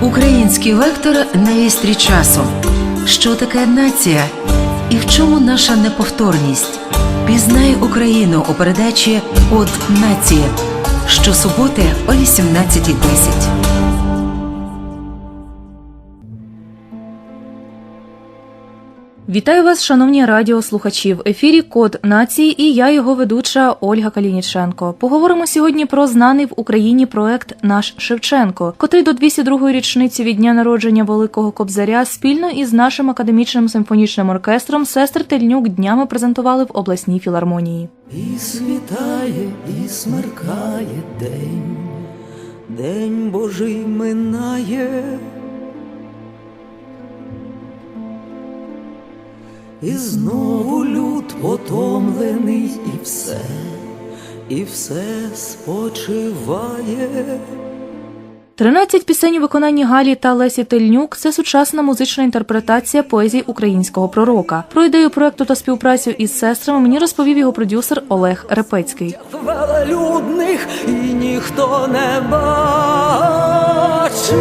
Український вектор на вістрі часу. Що таке нація? І в чому наша неповторність? Пізнай Україну у передачі От нація щосуботи о 18.10. Вітаю вас, шановні радіослухачі. В ефірі Код нації і я, його ведуча Ольга Калініченко. Поговоримо сьогодні про знаний в Україні проект Наш Шевченко, котрий до 202-ї річниці від дня народження Великого Кобзаря спільно із нашим академічним симфонічним оркестром сестри Тельнюк днями презентували в обласній філармонії. І світає, і смеркає день, день Божий минає. І знову люд потомлений, і все, і все спочиває. 13 пісень у виконанні Галі та Лесі Тельнюк це сучасна музична інтерпретація поезії українського пророка. Про ідею проекту та співпрацю із сестрами мені розповів його продюсер Олег Репецький. велелюдних і ніхто не бачить.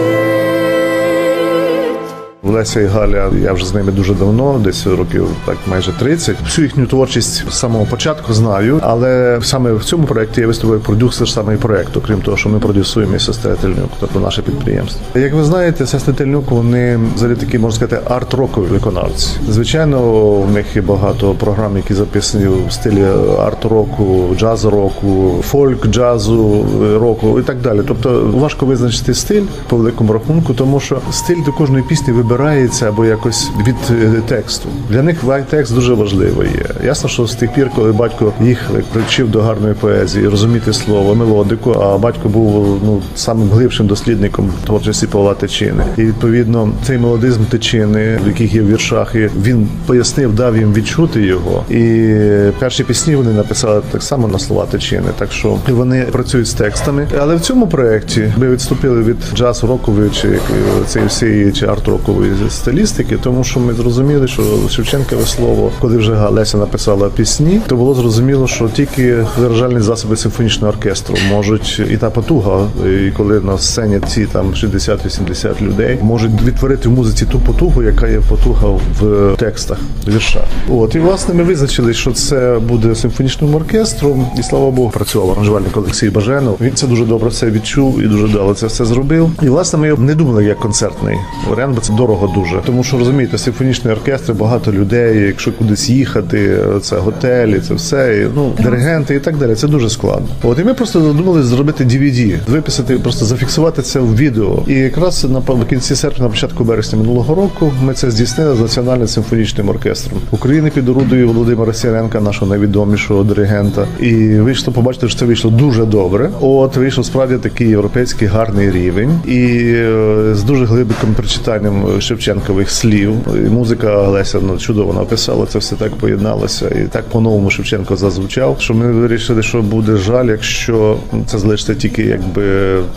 Леся і Галя, я вже з ними дуже давно, десь років так майже 30. Всю їхню творчість з самого початку знаю, але саме в цьому проєкті я виступаю продюсер саме проєкту, крім того, що ми продюсуємо і сестри Тельнюк, тобто наше підприємство. Як ви знаєте, сестри Тельнюк, вони взагалі такі, можна сказати, арт-рокові виконавці. Звичайно, в них є багато програм, які записані в стилі арт-року, джаз-року, фольк, джазу, року і так далі. Тобто важко визначити стиль по великому рахунку, тому що стиль до кожної пісні вибирається або якось від е, тексту. Для них текст дуже важливий є. Ясно, що з тих пір, коли батько їх привчив до гарної поезії, розуміти слово, мелодику, а батько був ну самим глибшим дослідником творчості Павла Тичини. І відповідно цей мелодизм Тичини, в яких є в віршах, і він пояснив, дав їм відчути його. І перші пісні вони написали так само на слова Тичини. Так що вони працюють з текстами. Але в цьому проєкті ми відступили від джаз рокової чи е, цієї всієї чи арт-рокової стилістики, тому що ми зрозуміли, що Шевченкове слово, коли вже Леся написала пісні, то було зрозуміло, що тільки виражальні засоби симфонічного оркестру можуть і та потуга, і коли на сцені ці там 60-80 людей можуть відтворити в музиці ту потугу, яка є потуга в текстах, в віршах. От і власне ми визначили, що це буде симфонічним оркестром, і слава Богу, працював аранжувальник Олексій Баженов. Він це дуже добре все відчув і дуже дало це все зробив. І власне ми не думали як концертний варіант, бо це дорого дуже. Тому що розумієте, симфонічний оркестр, багато людей. Якщо кудись їхати, це готелі, це все, і, ну диригенти і так далі. Це дуже складно. От і ми просто задумали зробити DVD, виписати, просто зафіксувати це в відео. І якраз на в кінці серпня, на початку березня минулого року, ми це здійснили з національним симфонічним оркестром України під орудою Володимира Сіренка, нашого найвідомішого диригента. І вийшло, побачите, що це вийшло дуже добре. От вийшов справді такий європейський гарний рівень, і е, з дуже глибоким прочитанням Шевченкових слів. І музика Леся ну, чудово написала. Це все так поєдналося, і так по-новому Шевченко зазвучав. Що ми вирішили, що буде жаль, якщо це залишиться тільки якби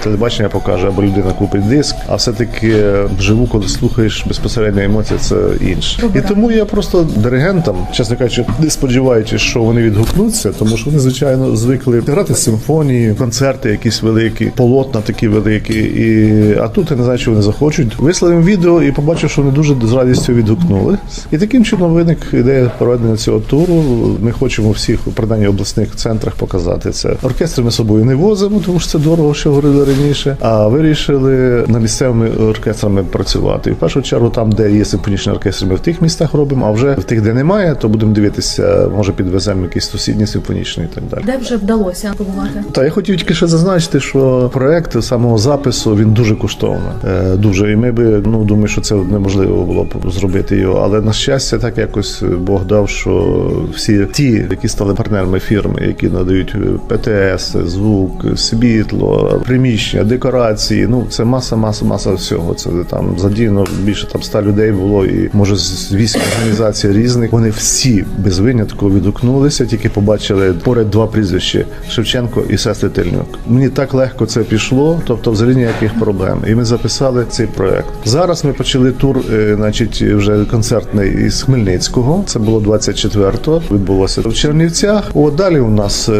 телебачення покаже, або людина купить диск, а все-таки вживу, коли слухаєш безпосередньо емоції, це інше. І тому я просто диригентам, чесно кажучи, не сподіваючись, що вони відгукнуться, тому що вони звичайно звикли грати симфонії, концерти, якісь великі, полотна такі великі. І а тут я не знаю, що вони захочуть. Вислав їм відео і побачив, що вони дуже з радістю відгукнули. І таким чином виник ідея проведення цього туру. Ми хочемо всіх принаймні обласних центрах показати це. Оркестр ми з собою не возимо, тому що це дорого, що говорили раніше. А вирішили на місцевими оркестрами працювати. І в першу чергу, там, де є симфонічний оркестр, ми в тих містах робимо. А вже в тих, де немає, то будемо дивитися, може підвеземо якийсь сусідній симфонічний і так далі. Де вже вдалося побувати? Та я хотів тільки ще зазначити, що проект самого запису він дуже коштовний. Е, Дуже. І ми би ну думаю, що це неможливо було б зробити його. Але на щастя, так якось Бог дав, що всі ті, які стали партнерами фірми, які надають ПТС, звук, світло, приміщення, декорації. Ну це маса, маса, маса всього. Це там задіяно більше там ста людей було, і може з вісім організацій різних. Вони всі без винятку відгукнулися, тільки побачили поряд два прізвища Шевченко і сестри Тельнюк. Мені так легко це пішло, тобто взагалі ніяких проблем. І ми записали цей проект. Зараз ми почали закінчили тур, е, значить, вже концертний із Хмельницького. Це було 24-го. Відбулося в Чернівцях. От далі у нас е,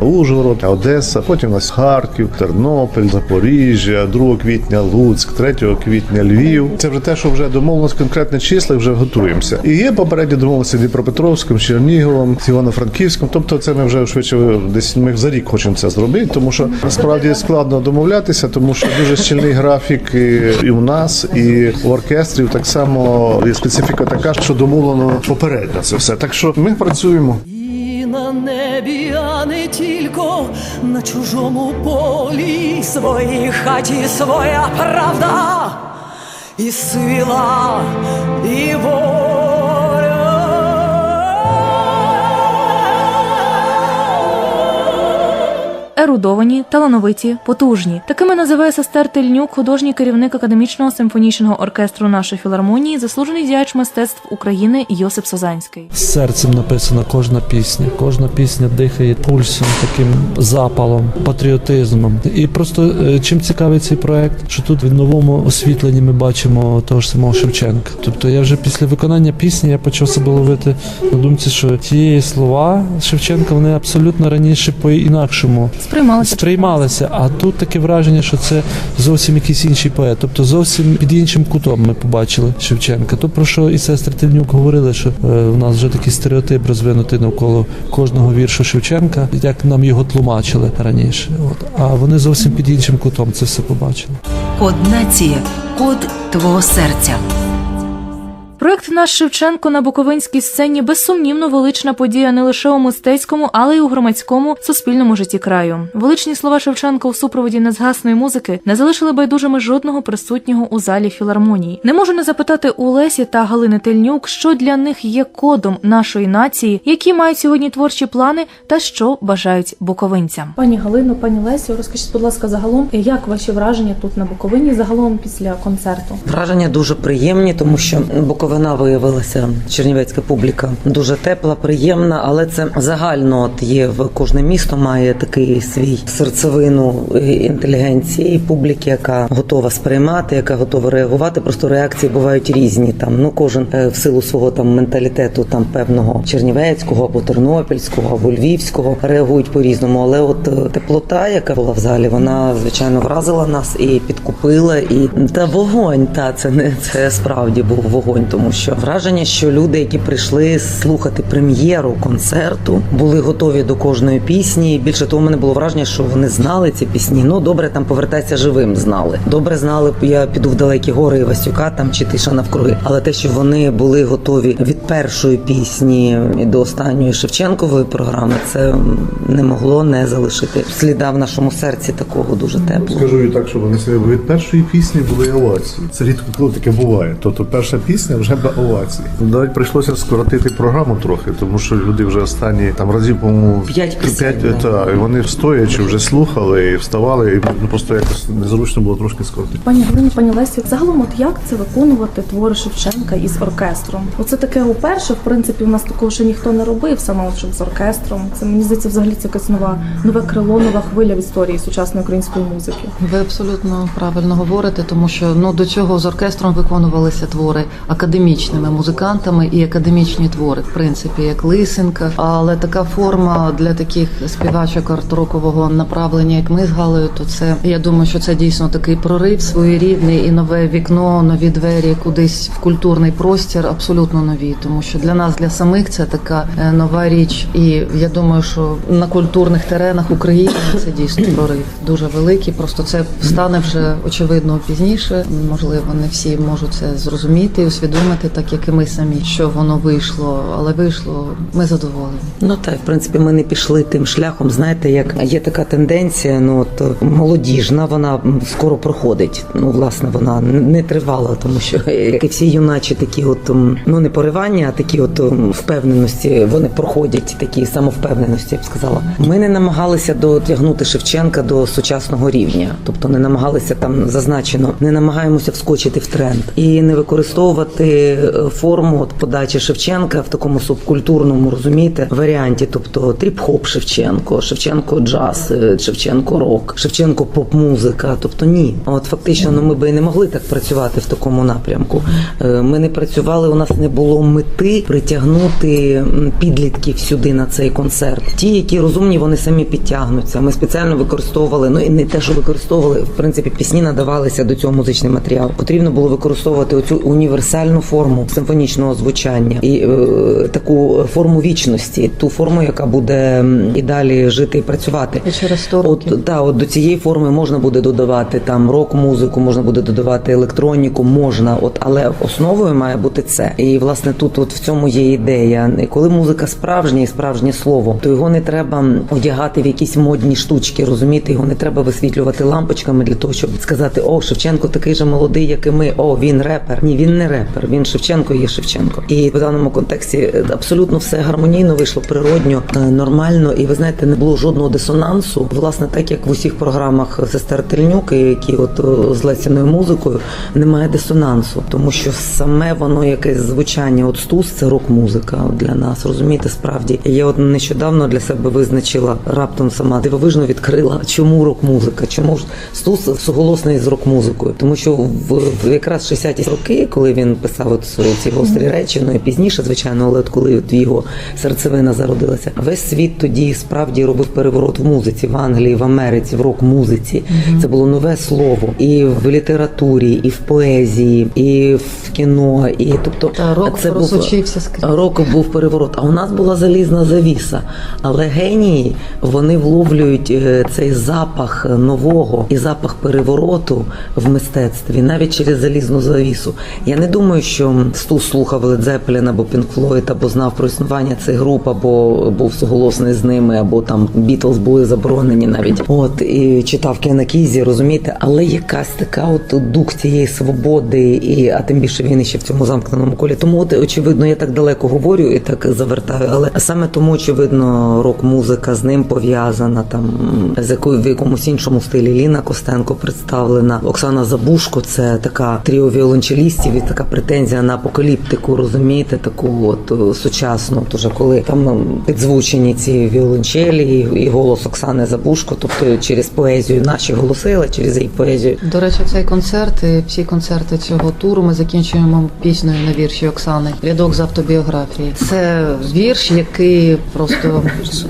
Ужгород, Одеса, потім у нас Харків, Тернопіль, Запоріжжя, 2 квітня Луцьк, 3 квітня Львів. Це вже те, що вже домовилось конкретне числа, вже готуємося. І є попередні домовленості з Дніпропетровським, Черніговом, з Івано-Франківським. Тобто, це ми вже швидше десь ми за рік хочемо це зробити, тому що насправді складно домовлятися, тому що дуже щільний графік і, у нас, і в оркестрів так само є специфіка така, що домовлено попередньо це все. Так що ми працюємо. І на небі, а не тільки на чужому полі, своїй хаті своя правда, і сила, і воля. Ерудовані, талановиті, потужні. Такими називає сестер Тельнюк, художній керівник академічного симфонічного оркестру нашої філармонії, заслужений діяч мистецтв України Йосип Созанський. Серцем написана кожна пісня. Кожна пісня дихає пульсом, таким запалом, патріотизмом. І просто е, чим цікавий цей проект, що тут в новому освітленні ми бачимо того ж самого Шевченка. Тобто я вже після виконання пісні я почав себе ловити на думці, що ті слова Шевченка вони абсолютно раніше по інакшому Сприймалися сприймалися. А тут таке враження, що це зовсім якийсь інший поет. Тобто зовсім під іншим кутом ми побачили Шевченка. То про що і сестри Тельнюк говорили, що е, у нас вже такий стереотип розвинутий навколо кожного віршу Шевченка, як нам його тлумачили раніше. От а вони зовсім під іншим кутом це все побачили. Код нації, код твого серця. Проект наш Шевченко на Буковинській сцені безсумнівно велична подія не лише у мистецькому, але й у громадському суспільному житті краю. Величні слова Шевченка у супроводі незгасної музики не залишили байдужими жодного присутнього у залі філармонії. Не можу не запитати у Лесі та Галини Тельнюк, що для них є кодом нашої нації, які мають сьогодні творчі плани та що бажають буковинцям. Пані Галино, пані Лесю, розкажіть, будь ласка, загалом, як ваші враження тут на Буковині, загалом після концерту? Враження дуже приємні, тому що Буковина виявилася чернівецька публіка дуже тепла, приємна, але це загально от є в кожне місто має такий свій серцевину інтелігенції, публіки, яка готова сприймати, яка готова реагувати. Просто реакції бувають різні. Там ну кожен е, в силу свого там менталітету, там певного чернівецького або тернопільського або львівського реагують по різному. Але от е, теплота, яка була в залі, вона звичайно вразила нас і підкупила. І та вогонь, та це не це справді був вогонь, тому що враження, що люди, які прийшли слухати прем'єру концерту, були готові до кожної пісні. Більше того, в мене було враження, що вони знали ці пісні. Ну добре, там повертайся живим. Знали. Добре знали, я піду в далекі гори Івасюка там чи тиша навкруги. Але те, що вони були готові від першої пісні до останньої Шевченкової програми, це не могло не залишити сліда в нашому серці такого дуже теплого. Скажу і так, що вони себе від першої пісні були овації. Це рідко коли таке буває. Тобто перша пісня вже без овації. Навіть прийшлося скоротити програму трохи, тому що люди вже останні там разів, по-моєму, П'ять п'ять, та, і вони стоячи вже слухали і вставали, і ну, просто якось незручно було трошки скоротити. Пані Галино, пані Лесю, загалом, от як це виконувати твори Шевченка із оркестром? Оце таке уперше, в принципі, у нас такого ще ніхто не робив, саме от, щоб з оркестром. Це мені здається, взагалі це якась нова нове крило, нова хвиля в історії сучасної української музики. Ви абсолютно правильно говорите, тому що ну до цього з оркестром виконувалися твори академічними музикантами і академічні твори, в принципі, як Лисенка. Але така форма для таких співачок арт-рокового направлення, як ми з Галею, то це я думаю, що це дійсно такий прорив своєрідний і нове вікно, нові двері кудись в культурний простір, абсолютно нові. Тому що для нас, для самих, це така е, нова річ. І я думаю, що на культурних теренах України це дійсно прорив дуже великий. Просто це стане вже очевидно пізніше. Можливо, не всі можуть це зрозуміти і усвідомити, так як і ми самі, що воно вийшло, але вийшло. Ми задоволені. Ну так, в принципі, ми не пішли тим шляхом. Знаєте, як є така тенденція, ну от молодіжна, вона скоро проходить. Ну, власне, вона не тривала, тому що як і всі юначі такі, от ну не поривання, а такі от впевненості, вони проходять такі самовпевненості, я б сказала. Ми не намагалися дотягнути Шевченка до сучасного рівня, тобто не намагалися там зазначено, не намагаємося вскочити в тренд і не використовувати форму от подачі Шевченка в такому субкультурному розумієте варіанті, тобто тріп-хоп Шевченко, Шевченко джаз, е, Шевченко рок, Шевченко поп-музика. Тобто ні, от фактично, ну ми би і не могли так працювати в такому напрямку. Е, Ми не працювали, у нас не було мети притягнути підлітків сюди на цей концерт. Ті, які розумні, вони самі підтягнуться. Ми спеціально використовували, ну і не те, що використовували, в принципі, пісні надавалися до цього музичний матеріал. Потрібно було використовувати оцю універсальну форму симфонічного звучання і е, таку форму вічності, ту форму, яка буде і далі жити і працювати. І через 100 От років. та от до цієї форми можна буде додавати там рок-музику, можна буде додавати електроніку, можна, от але основою має бути це. І власне тут, от в цьому є ідея. І Коли музика справжня і справжнє слово, то його не треба одягати в якісь модні штучки, розумієте? Його не треба висвітлювати лампочками для того, щоб сказати: О, Шевченко такий же молодий, як і ми. О, він репер. Ні, він не репер. Він Шевченко є Шевченко. І в даному контексті е, абсолютно все гармонійно вийшло, природньо, е, нормально. І ви знаєте, не було жодного дисонансу. Власне, так як в усіх програмах сестер Тельнюк, які от е, з Лесіною музикою, немає дисонансу, тому що саме воно якесь звучання, от стус це рок-музика для нас. Розумієте, справді я от нещодавно для себе визначила раптом сама дивовижно відкрила, чому рок-музика, чому ж стус суголосний з рок-музикою, тому що в, якраз 60-ті роки, коли він писав от свої ці гострі речі, ну і пізніше, звичайно, але от коли от його серцевина зародилася, весь світ тоді справді робив переворот в музиці в Англії, в Америці, в рок-музиці. Це було нове слово і в літературі, і в поезії, і в кіно, і тобто Та рок це був рок був переворот. А у нас була залізна завіса. Але генії вони вловлюють е, цей запах нового і запах перевороту в мистецтві навіть через залізну завісу. Я не думаю, що Стус слухав Led Zeppelin або Pink Floyd, або знав про існування цих груп, або був суголосний з ними, або там Бітлз були заборонені навіть. От і читав Кена Кізі, розумієте, але якась така от дух цієї свободи, і а тим більше він ще в цьому замкненому колі. Тому от очевидно, я так далеко говорю і так завертаю. Але саме тому, очевидно, рок-музика з ним пов'язана, там з якою в якомусь іншому стилі Ліна Костенко представлена. Оксана Забушко, це така тріо віолончелістів і така претензія на апокаліптику, розумієте, таку от е, сучасну. Тож коли там підзвучені ці віолончелі і, голос Оксани Забушко, тобто через поезію наші голоси, але через її поезію. До речі, цей концерт і всі концерти цього туру ми закінчуємо піснею на вірші Оксани Рядок з автобіографії. Це вірш, який просто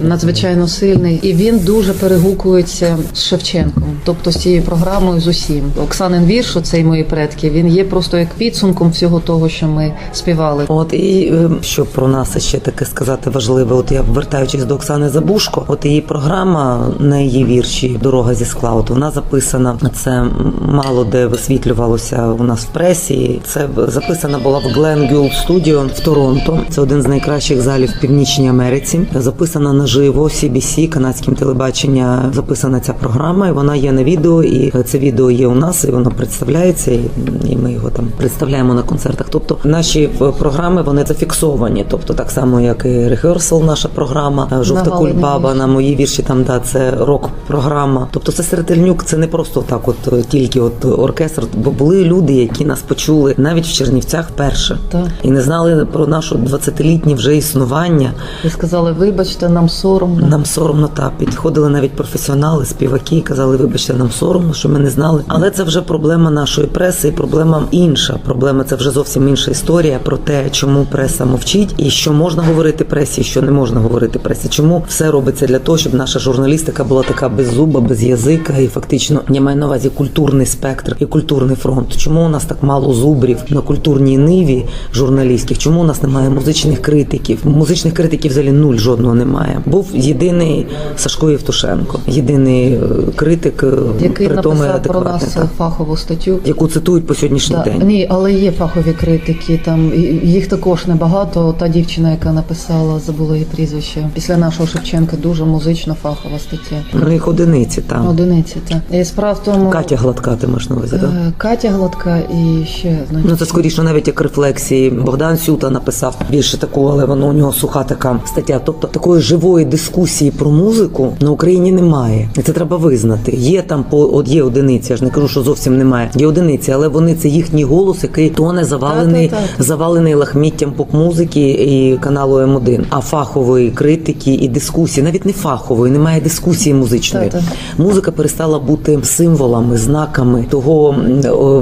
надзвичайно сильний, і він дуже перегукується з Шевченком, тобто з цією програмою з усім. Оксанин вірш, оцей мої предки, він є просто як підсумком всього того, що ми співали. От і е, що про нас ще таке сказати важливе. От я вертаючись до Оксани Забушко, от її програма на її вірші Дорога зі скла. От вона записана. Це мало де висвітлювалося у нас в пресі. Це записана була в Glen Guld Studio в Торонто. Це один з найкращих залів в північній Америці. Записана наживо CBC, канадським телебачення. Записана ця програма, і вона є на відео. І це відео є у нас, і воно представляється. І, ми його там представляємо на концертах. Тобто наші е, програми вони зафіксовані. Тобто, так само, як і рехерсал, наша програма, е, жовта кульбаба на мої вірші. Там да це рок-програма. Тобто, це Серетельнюк, це не просто так, от е, тільки от оркестр. Бо були люди, які нас почули навіть в Чернівцях вперше Так. і не знали про наше 20-літнє вже існування. І сказали, вибачте, нам соромно. Нам соромно та підходили навіть професіонали, співаки, і казали, вибачте, нам соромно, що ми не знали. Але це вже проблема нашої преси, і проблема інша. Проблема це вже зовсім інша історія про те, чому преса мовчить, і що можна говорити пресі, і що не можна говорити пресі. Чому все робиться для того, щоб наша журналістика була така без зуба, без язика, і фактично я маю на увазі культурний спектр і культурний фронт. Чому у нас так мало зубрів на культурній ниві журналістських? Чому у нас немає музичних критиків? Музичних критиків взагалі нуль жодного немає. Був єдиний Сашко Євтушенко, єдиний е, критик, е, Який при тому написав про нас так, фахову статтю. яку цитують по сьогоднішній Та, день. ні, але є фахові критики. Там їх також небагато. Та дівчина, яка написала, забула її прізвище. Після нашого Шевченка дуже музична фахова стаття. Ну їх одиниці там. Одиниці, так. І справа в тому Катя Гладка, ти маєш на увазі, так? е, Катя Гладка і ще значить, Ну це скоріше навіть як рефлексії. Богдан Сюта написав більше таку, але воно у нього суха така стаття. Тобто такої живої дискусії про музику на Україні немає. І це треба визнати. Є там по от є одиниці. Я ж не кажу, що зовсім немає. Є одиниці, але вони це їхній голос, який тоне за завалений, Та-та-та. завалений лахміттям поп-музики і каналу М1, а фахової критики і дискусії, навіть не фахової, немає дискусії музичної. Та-та. Музика перестала бути символами, знаками того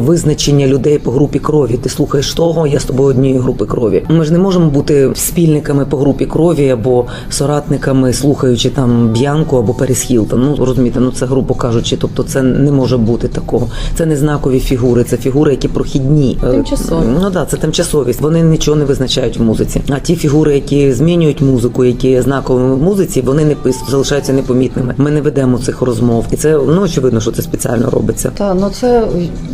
визначення людей по групі крові. Ти слухаєш того, я з тобою однієї групи крові. Ми ж не можемо бути спільниками по групі крові або соратниками, слухаючи там Б'янку або Перес Хілтон. Ну розумієте, ну це грубо кажучи. Тобто, це не може бути такого. Це не знакові фігури, це фігури, які прохідні. Е, Тимчасові. Ну да, це тимчасовість. Вони нічого не визначають в музиці. А ті фігури, які змінюють музику, які є в музиці, вони не залишаються непомітними. Ми не ведемо цих розмов, і це ну очевидно, що це спеціально робиться. Та ну це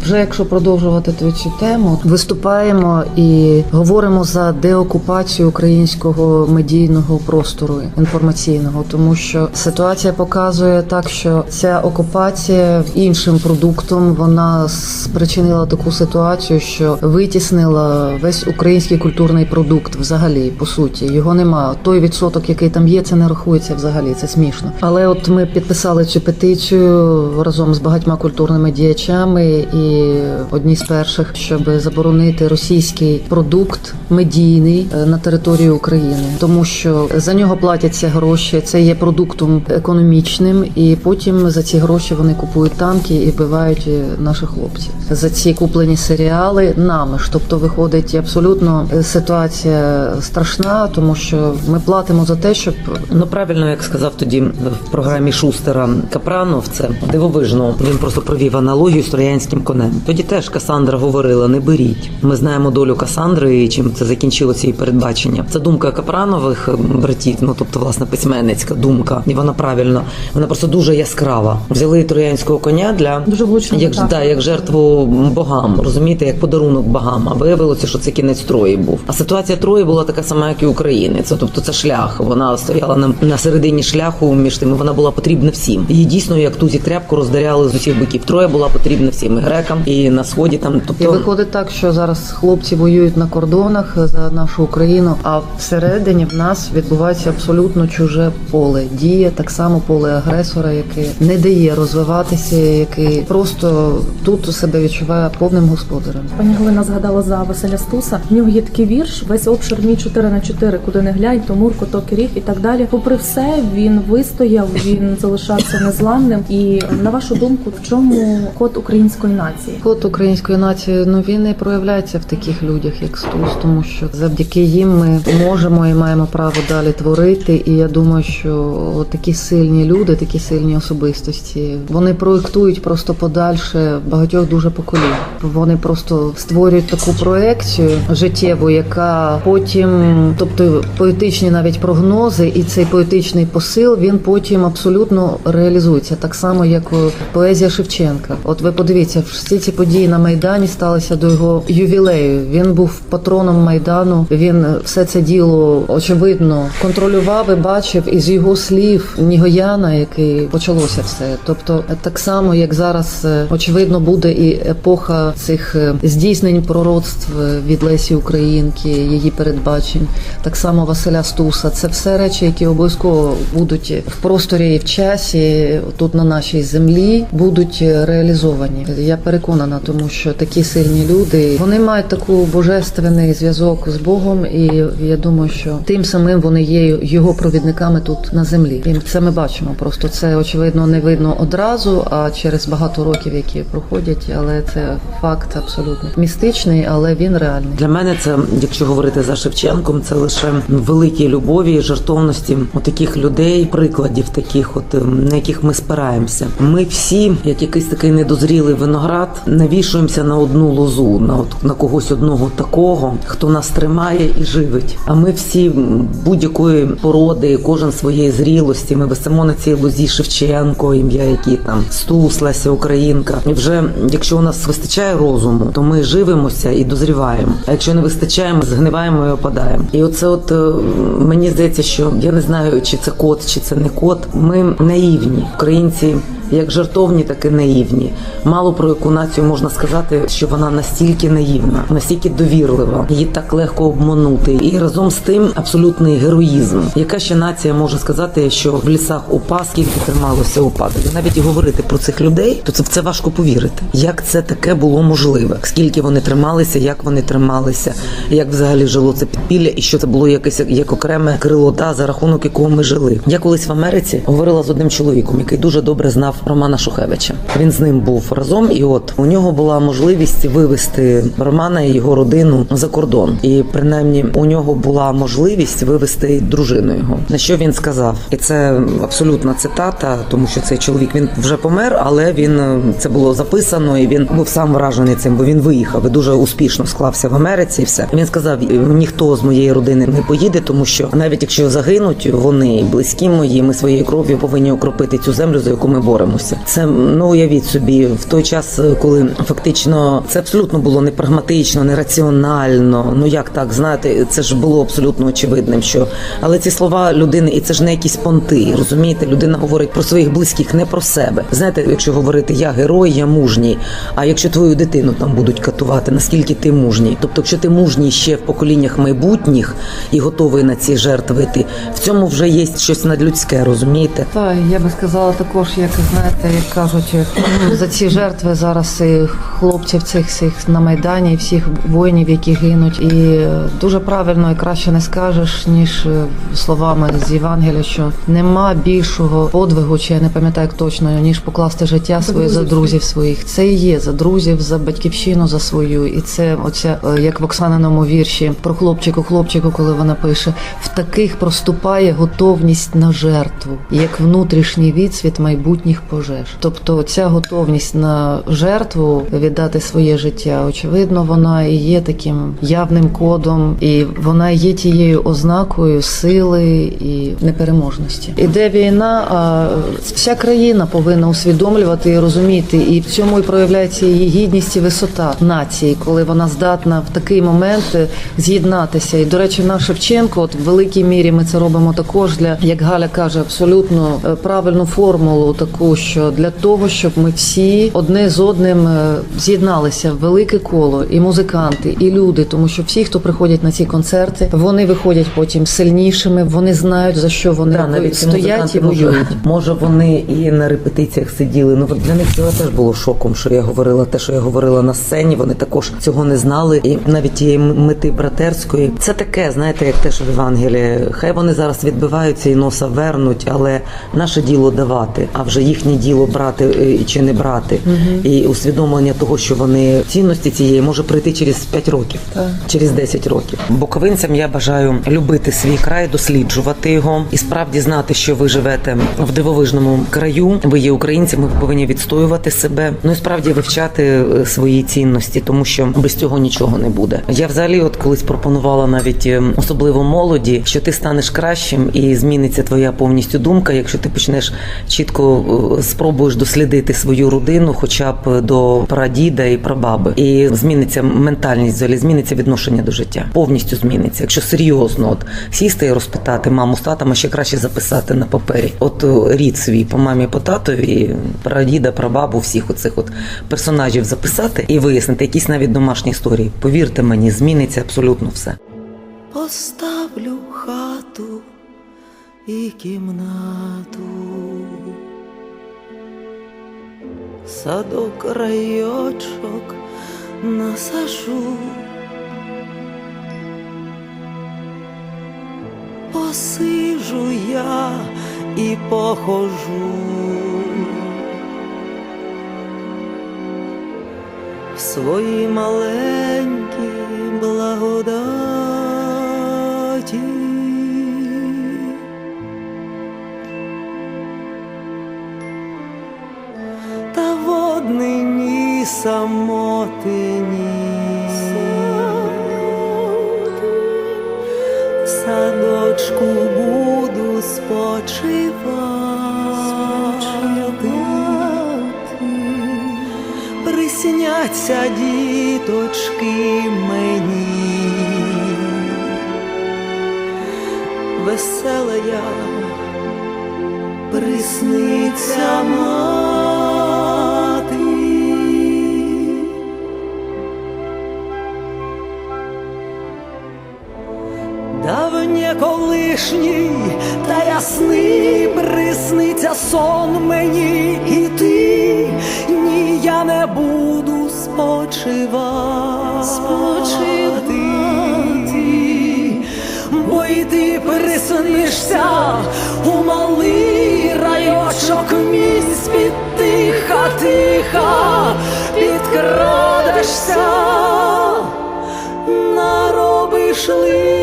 вже якщо продовжувати ту- цю тему, виступаємо і говоримо за деокупацію українського медійного простору інформаційного, тому що ситуація показує так, що ця окупація іншим продуктом вона спричинила таку ситуацію, що витіснила весь український культурний продукт взагалі по суті. Його нема. Той відсоток, який там є, це не рахується взагалі. Це смішно. Але от ми підписали цю петицію разом з багатьма культурними діячами, і одні з перших, щоб заборонити російський продукт медійний е, на території України, тому що за нього платяться гроші. Це є продуктом економічним, і потім за ці гроші вони купують танки і вбивають е, наших хлопців. За ці куплені серіали нами ж, тобто виходить абсолютно е, ситуація страшна, тому що ми платимо за те, щоб Ну правильно, як сказав тоді в програмі Шустера Капранов, це дивовижно. Він просто провів аналогію з троянським конем. Тоді теж Касандра говорила: не беріть. Ми знаємо долю Касандри і чим це закінчилося її передбачення. Це думка Капранових братів, ну тобто власне письменницька думка, і вона правильно, вона просто дуже яскрава. Взяли троянського коня для Дуже влучна як, да, як жертву богам, розумієте, як подарунок богам. А виявилося, що це кінець Трої був. А ситуація Трої була така сама, як і України. Це тобто це шлях. Вона стояла на, на середині шляху між тими. Вона була потрібна всім. Її дійсно як тузі тряпку роздаряли з усіх боків. Троя була потрібна всім і грекам, і на сході там. І Тобто виходить так, що зараз хлопці воюють на кордонах за нашу Україну, а всередині в нас відбувається абсолютно чуже поле. Діє так само поле агресора, яке не дає розвиватися, який просто тут у себе відчуває повним господарем. Пані Галина згадала за Василя Стуса. В нього є такий вірш, весь обшир мій 4 на 4 куди не глянь, то мур, куток і і так далі. Попри все, він вистояв, він залишався незламним. І на вашу думку, в чому код української нації? Код української нації ну він не проявляється в таких людях, як Стус, тому що завдяки їм ми можемо і маємо право далі творити. І я думаю, що такі сильні люди, такі сильні особистості, вони проєктують просто подальше багатьох дуже поколінь. Вони просто створюють таку проекцію життєву, яка потім, тобто поетичні навіть прогнози, і цей поетичний посил він потім абсолютно реалізується, так само як поезія Шевченка. От ви подивіться, всі ці події на майдані сталися до його ювілею. Він був патроном майдану. Він все це діло очевидно контролював і бачив із його слів Нігояна, який почалося все. Тобто, так само як зараз очевидно буде і епоха цих е, здійснень пророцтв від Лесі Українки, її передбачень, так само Василя Стуса. Це все речі, які обов'язково будуть в просторі і в часі тут на нашій землі будуть реалізовані. Я переконана, тому що такі сильні люди вони мають таку божественний зв'язок з Богом, і я думаю, що тим самим вони є його провідниками тут на землі. І це ми бачимо. Просто це очевидно не видно одразу, а через багато років, які проходять. Але це факт абсолютно містичний, але він реальний. Для мене це, якщо говорити за Шевченком, це лише великій любові і жертовності от таких людей, прикладів таких, от ем, на яких ми спираємося. Ми всі, як якийсь такий недозрілий виноград, навішуємося на одну лозу, на от на когось одного такого, хто нас тримає і живить. А ми всі будь-якої породи, кожен своєї зрілості. Ми висимо на цій лозі Шевченко, ім'я які там Стус, Леся Українка. І вже якщо у нас вистачає розуму, то ми живемося і дозріваємо. А якщо не вистачаємо, згниваємо і опадаємо. І оце, от е, мені здається, що я не знаю, чи це код, чи це не код. Ми наївні. Українці як жертовні, так і наївні. Мало про яку націю можна сказати, що вона настільки наївна, настільки довірлива, її так легко обманути, і разом з тим абсолютний героїзм. Яка ще нація може сказати, що в лісах упа скільки трималося упадок? Навіть говорити про цих людей, то це в це важко повірити. Як це таке було можливе? Скільки вони трималися, як вони трималися, як взагалі жило це підпілля, і що це було якесь як окреме крило та за рахунок якого ми жили. Я колись в Америці говорила з одним чоловіком, який дуже добре знав Романа Шухевича. Він з ним був разом, і от у нього була можливість вивезти Романа і його родину за кордон. І принаймні у нього була можливість вивезти дружину його. На що він сказав, і це абсолютна цитата, тому що цей чоловік він вже помер, але він е, це було записано, і він був сам вражений цим, бо він виїхав і дуже успішно склався в Америці. І все він сказав: ніхто з моєї родини не поїде, тому що навіть якщо загинуть вони близькі мої, ми своєю кров'ю повинні окропити цю землю, за яку ми боремося. Це ну уявіть собі в той час, коли фактично це абсолютно було не прагматично, не раціонально. Ну як так знаєте, це ж було абсолютно очевидним, що але ці слова людини, і це ж не якісь понти. Розумієте, людина говорить про своїх близьких, не про себе. Знаєте, якщо говорити я герой, я мужній. А якщо твою дитину там будуть катувати, наскільки ти мужній? Тобто, якщо ти мужній ще в поколіннях майбутніх і готовий на ці жертви йти, в цьому вже є щось надлюдське, розумієте? Та я би сказала також, як знаєте, як кажуть, за ці жертви зараз і хлопців цих всіх на майдані, і всіх воїнів, які гинуть, і е, дуже правильно і краще не скажеш, ніж е, словами з Євангелія, що нема більшого подвигу, чи я не пам'ятаю як точно, ніж покласти життя своє за друзів своїх. Це і є за друзів, за батьківщину, за свою, і це оця е, як в Оксаниному вірші про хлопчику, хлопчику, коли вона пише, в таких проступає готовність на жертву, як внутрішній відсвіт майбутніх пожеж. Тобто ця готовність на жертву віддати своє життя, очевидно, вона і є таким явним кодом, і вона є тією ознакою сили і непереможності. Іде війна, а вся країна повинна усвідомлювати і розуміти, і в цьому і проявляється її гідність і висота нації, коли вона здатна в такий момент е, з'єднатися. І до речі, наш Шевченко, от в великій мірі ми це робимо також для як Галя каже, абсолютно е, правильну формулу, таку що для того, щоб ми всі одне з одним е, з'єдналися в велике коло, і музиканти, і люди, тому що всі, хто приходять на ці концерти, вони виходять потім сильнішими. Вони знають за що вони Да, навіть стоять і воюють. Може, вони і на репетиціях сиділи. Ну для них це теж було шоком, що я говорила те, що я говорила на сцені. Вони також цього не знали. І навіть тієї мети братерської. Це таке, знаєте, як теж в Євангелії. Хай вони зараз відбиваються і носа вернуть, але наше діло давати, а вже їхнє діло брати е, чи не брати. І усвідомлення того, що вони цінності цієї може прийти через 5 років, через 10 років. Буковинцям я бажаю любити свій край, досліджувати його і справді знати, що ви живете в дивовижному краю. Ви є українцями, ви повинні відстоювати себе. Ну і справді вивчати е, свої цінності, тому що без цього нічого не буде. Я взагалі, от колись пропонувала навіть е, особливо молоді, що ти станеш кращим і зміниться твоя повністю думка, якщо ти почнеш чітко е, спробуєш дослідити свою родину, хоча б до прадіда і прабаби, і зміниться ментальність, взагалі зміниться відношення до життя. Повністю зміниться. Якщо серйозно, от сісти і розпитати маму з татом, а ще краще записати на папері. От е, рід свій по мамі, по татові, прадіда, прабабу, всіх оцих от персонажів записати і вияснити якісь навіть домашні історії. Повірте мені, зміниться абсолютно все. Поставлю хату і кімнату, садок райочок насажу, посижу я і похожу. в свої маленькі благодаті. В однині самотині в садочку буду спочивати. Присняться діточки мені, весела я присниться колишній та ясний присниться сон мені. І ти, ні, я не буду спочивати, спочивати, бо й ти приснишся у малий райочок місць під тиха, тиха, підкрадешся наробиш лиха,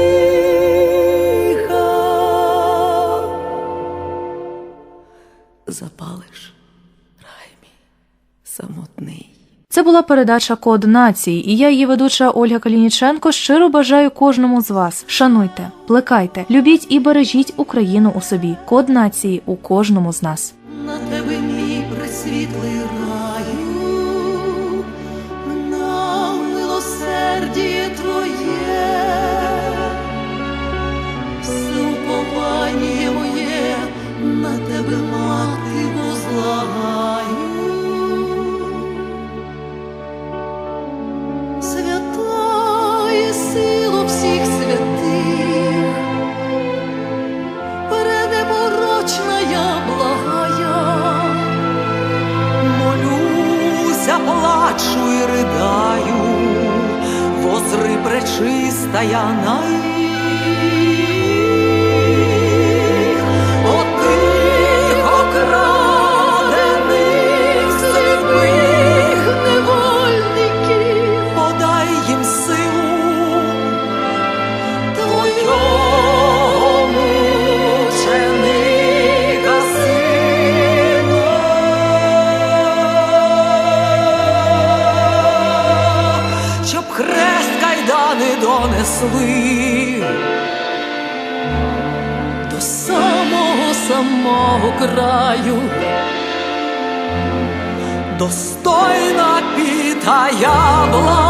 запалиш рай мій самотний. Це була передача Код нації, і я, її ведуча Ольга Калініченко, щиро бажаю кожному з вас. Шануйте, плекайте, любіть і бережіть Україну у собі. Код нації у кожному з нас. На тебе мій присвітлий раю, на милосердіє твоє, все уповання моє, на тебе мати возлагаю. Свята питая благаю.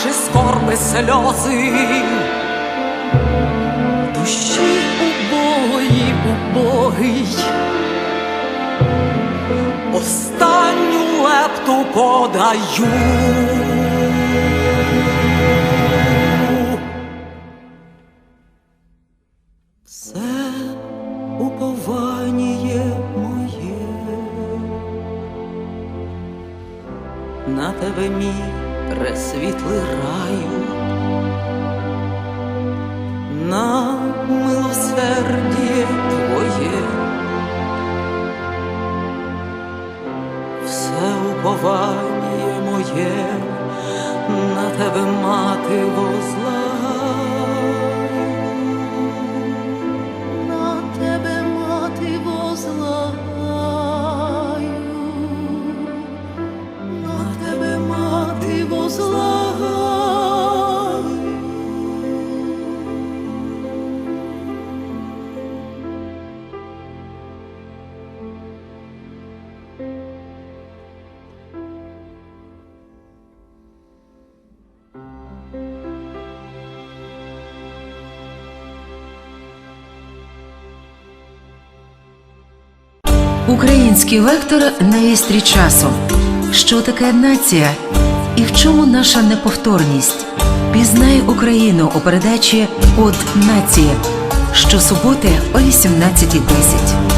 Плаче скорби сльози, душі убогої, убогий, останню лепту подаю. Український вектор на вістрі часу. Що таке нація? І в чому наша неповторність? Пізнай Україну у передачі От нації щосуботи о 18.10.